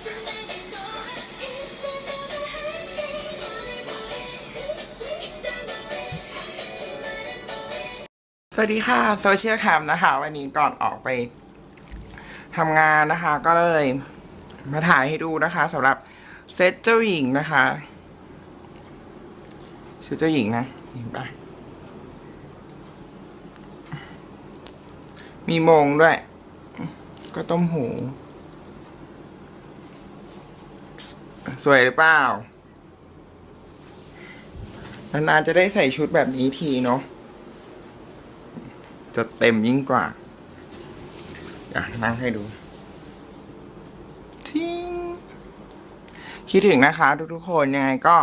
สวัสดีค่ะโซเชียลแคมนะคะ วันนี้ก่อนออกไปทำงานนะคะ ก็เลยมาถ่ายให้ดูนะคะสำหรับเซตเจ้าหญิงนะคะชุดเจ้าหญิงนะหญิงปมีมงด้วย ก็ต้มหู สวยหรือเปล่านานๆจะได้ใส่ชุดแบบนี้ทีเนาะ จะเต็มยิ่งกว่า อะ นั่งให้ดูทิงคิดถึงนะคะ ทุกๆคนยังไงก็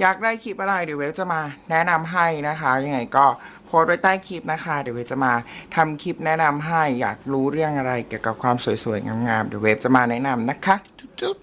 อยากได้คลิปอะไรเดี๋ยวเวฟจะมาแนะนำให้นะคะยังไงก็โพสต์ไว้ใต้คลิปนะคะ เดี๋ยวเวฟจะมาทำคลิปแนะนำให้อยากรู้เรื่องอะไรเกี่ยวกับความสวยๆงามๆเดี๋ยวเวฟจะมาแนะนำนะคะจุ๊บ